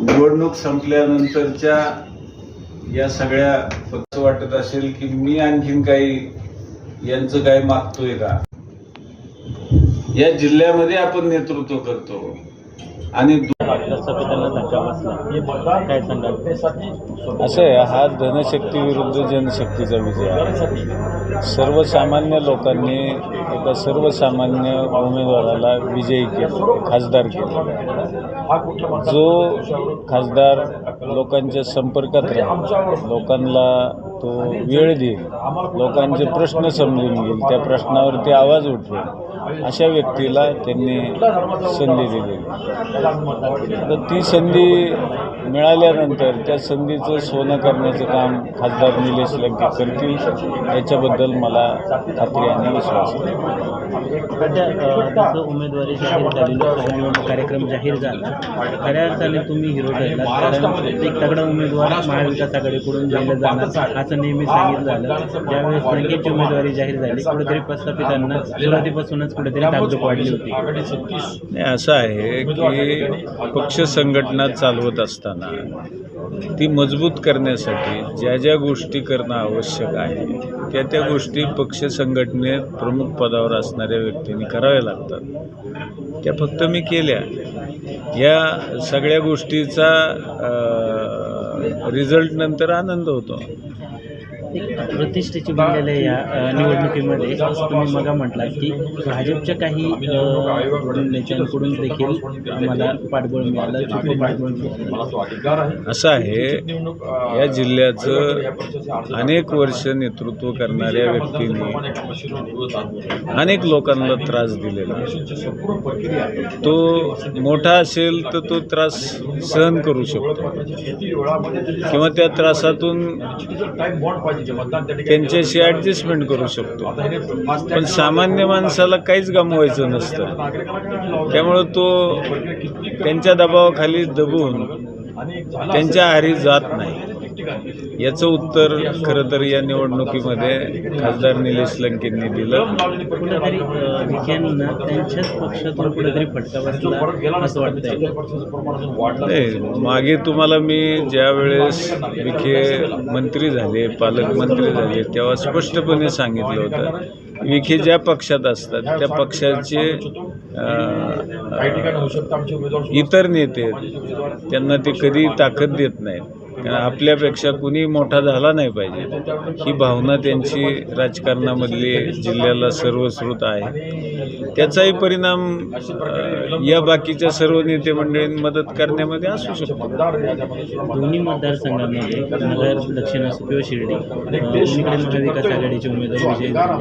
निवडणूक संपल्यानंतरच्या या सगळ्या पक्ष वाटत असेल की मी आणखीन काही यांचं काय मागतोय का? या जिल्ह्यामध्ये आपण नेतृत्व करतो. आणि असं आहे हा धनशक्ती विरुद्ध जनशक्तीचा विजय आहे. सर्वसामान्य लोकांनी एका सर्वसामान्य उमेदवाराला विजयी केलं खासदार केलं जो खासदार लोकांच्या संपर्कात राहील लोकांना तो वेळ देईल लोकांचे प्रश्न समजून घेईल त्या प्रश्नावरती आवाज उठवेल अशा व्यक्तीला त्यांनी संधी दिलेली तर ती संधी मिळाल्यानंतर त्या संधीचं सोनं करण्याचं काम खासदार निलेश लंके करतील याच्याबद्दल मला खात्री आणि विश्वास आहे. जसं उमेदवारी जाहीर झाली लोकसभा कार्यक्रम जाहीर झाला. खऱ्या अर्थाने तुम्ही हिरो ठरला कारण एक तगडा उमेदवार महाविकास आघाडीकडून दिलं जाणार असं नेहमी सांगितलं झालं. ज्यावेळेस लंकेची उमेदवारी जाहीर झाली कुठेतरी प्रस्थापितांना सुरुवातीपासूनच कुठेतरी धाकधूक वाढली होती. असं आहे की पक्ष संघटना चालवत असताना ती मजबूत करण्यासाठी ज्या ज्या गोष्टी करणं आवश्यक आहे त्या त्या गोष्टी पक्ष संघटनेत प्रमुख पदावर असणाऱ्या व्यक्तींनी कराव्या लागतात. त्या फक्त मी केल्या. या सगळ्या गोष्टीचा रिझल्ट नंतर आनंद होतो. प्रतिष्ठेची बनलेल्या या निवडणुकीमध्ये तुम्ही मगा म्हटलात की भाजपच्या काही नेत्यांकडून देखील आम्हाला पाठबळ मिळालं छुपं पाठबळ मिळालं? असं आहे या जिल्ह्याचं अनेक वर्ष नेतृत्व करणाऱ्या व्यक्तींनी अनेक लोकांना त्रास दिलेला तो मोठा असेल तर तो त्रास सहन करू शकतो. किंवा त्या त्रासातून त्यांच्याशी ॲडजस्टमेंट करू शकतो. पण सामान्य माणसाला काहीच गमवायचं नसतं. त्यामुळं तो त्यांच्या दबावाखाली दबून त्यांच्या आहारी जात नाही. याचं उत्तर खरं तर या निवडणुकीमध्ये खासदार निलेश लंकेंनी दिलं. कुठेतरी अ, विखेंना त्यांच्याच पक्षातून कुठेतरी फटका बसला असं वाटतंय. नाही मागे तुम्हाला मी ज्या वेळेस विखे मंत्री झाले पालकमंत्री झाले तेव्हा स्पष्टपणे सांगितलं होतं विखे ज्या पक्षात असतात त्या पक्षाचे इतर नेते त्यांना ते कधी ताकद देत नाहीत. आपल्यापेक्षा कुणी मोठा झाला नाही पाहिजे. ही भावना त्यांची राजकारणामधली जिल्ह्याला सर्वश्रुत आहे. त्याचाही परिणाम या बाकीच्या सर्व नेते मंडळींनी मदत करण्यामध्ये असू शकतो. दोन्ही मतदारसंघांमध्ये नगर दक्षिण असो किंवा शिर्डी दोन्हीकडे महाविकास आघाडीचे उमेदवार विजयी झाले.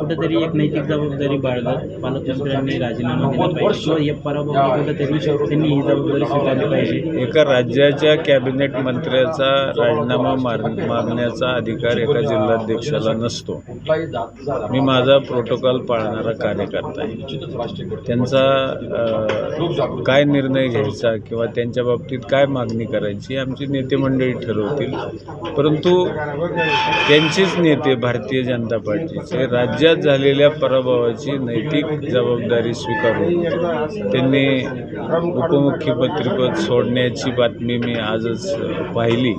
कुठेतरी एक नैतिक जबाबदारी बाळगत पालकमंत्र्यांनी राजीनामा दिला पाहिजे. किंवा या पराभवाला कुठेतरी त्यांनी ही जबाबदारी स्वीकारली पाहिजे. एका राज्याच्या कॅबिनेट मंत्र्याचा राजीनामा मार मागण्याचा अधिकार एका जिल्हाध्यक्षाला नसतो. मी माझा प्रोटोकॉल पाळणारा कार्यकर्ता त्यांचा काय निर्णय घ्यायचा किंवा त्यांच्या बाबतीत काय मागणी करायची आमची नेते मंडळी ठरवतील. परंतु त्यांचेच नेते भारतीय जनता पार्टीचे राज्यात झालेल्या पराभवाची नैतिक जबाबदारी स्वीकारून त्यांनी उपमुख्यमंत्रीपद सोडण्याची बातमी मी आजच पाहिली.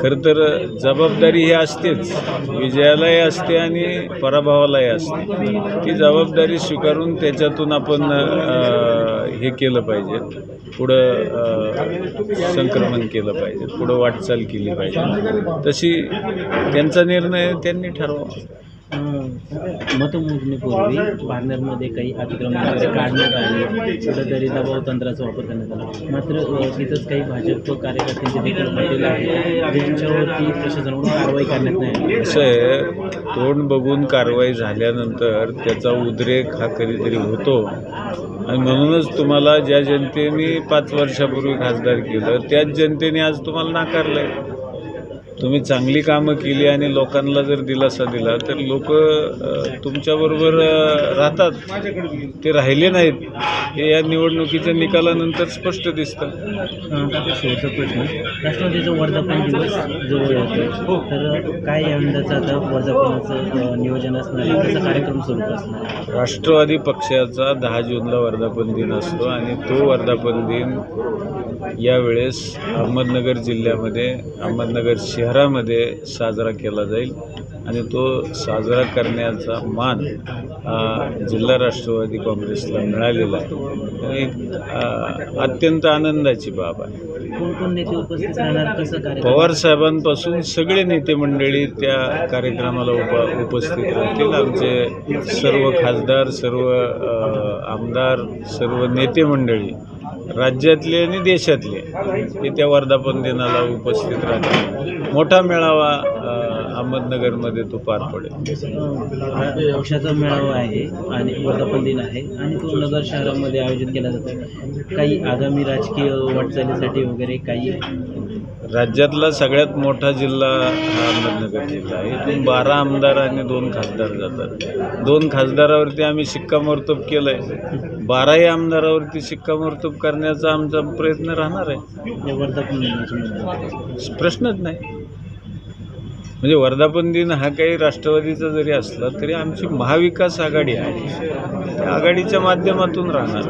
खरं तर जबाबदारी ही असतेच. विजयालाही असते आणि पराभवालाही असते. ती जबाबदारी स्वीकारून त्याच्यातून आपण हे केलं पाहिजे. पुढं संक्रमण केलं पाहिजे. पुढं वाटचाल केली पाहिजे. तशी त्यांचा निर्णय त्यांनी ठरवा. मतमोजणीपूर्वी पार्लरमध्ये काही अतिक्रमण वगैरे काढण्यात आले. कुठेतरी दबाव तंत्राचा वापर करण्यात आला. मात्र तिथंच काही भाजप कार्यकर्त्यांचे देखील हॉटेल आहे ज्यांच्यावरती प्रशासनाकडून कारवाई करण्यात नाही कसं असं आहे तोंड बघून कारवाई झाल्यानंतर त्याचा उद्रेक हा कधीतरी होतो. आणि म्हणूनच तुम्हाला ज्या जनतेने पाच वर्षापूर्वी खासदार केलं त्याच जनतेने आज तुम्हाला नाकारलं आहे तुम्ही चांगली कामं केली आणि लोकांना जर दिलासा दिला तर लोक तुमच्याबरोबर राहतात. ते राहिले नाहीत. हे या निवडणुकीच्या निकालानंतर स्पष्ट दिसतं. शेवटचा प्रश्न. राष्ट्रवादीचा वर्धापन दिवस जवळ येतो तर काय या यंदाचं आता वर्धापनाचं नियोजन असणार त्याचा कार्यक्रम स्वरूप असणार राष्ट्रवादी पक्षाचा दहा जूनला वर्धापन दिन असतो आणि तो वर्धापन दिन यावेळेस अहमदनगर जिल्ह्यामध्ये अहमदनगर शहरामध्ये साजरा केला जाईल आणि तो साजरा करण्याचा मान जिल्हा राष्ट्रवादी काँग्रेसला मिळालेला आहे. आणि अ, अत्यंत आनंदाची बाब आहे. कोण कोण नेते उपस्थित राहणार? कसं कार्यक्रम? पवार साहेबांपासून सगळे नेते मंडळी त्या कार्यक्रमाला उप उपस्थित राहतील. आमचे सर्व खासदार सर्व आमदार सर्व नेते मंडळी राज्यातले आणि देशातले ते त्या वर्धापन दिनाला उपस्थित राहतात. मोठा मेळावा अहमदनगरमध्ये तो पार पडेल. अ, पक्षाचा मेळावा आहे आणि वर्धापन दिन आहे आणि तो नगर शहरामध्ये आयोजित केला जातो. काही आगामी राजकीय वाटचालीसाठी वगैरे काही राज्यातला सगळ्यात मोठा जिल्हा हा अहमदनगर जिल्हा आहे. इथून बारा आमदार आणि दोन खासदार जातात. दोन खासदारावरती आम्ही शिक्कामोर्तब केलं आहे बाराही आमदारावरती शिक्कामोर्तब करण्याचा आमचा प्रयत्न राहणार आहे. वर्धापन प्रश्नच नाही. म्हणजे वर्धापन दिन हा काही राष्ट्रवादीचा जरी असला तरी आमची महाविकास आघाडी आहे. त्या आघाडीच्या माध्यमातून राहणार.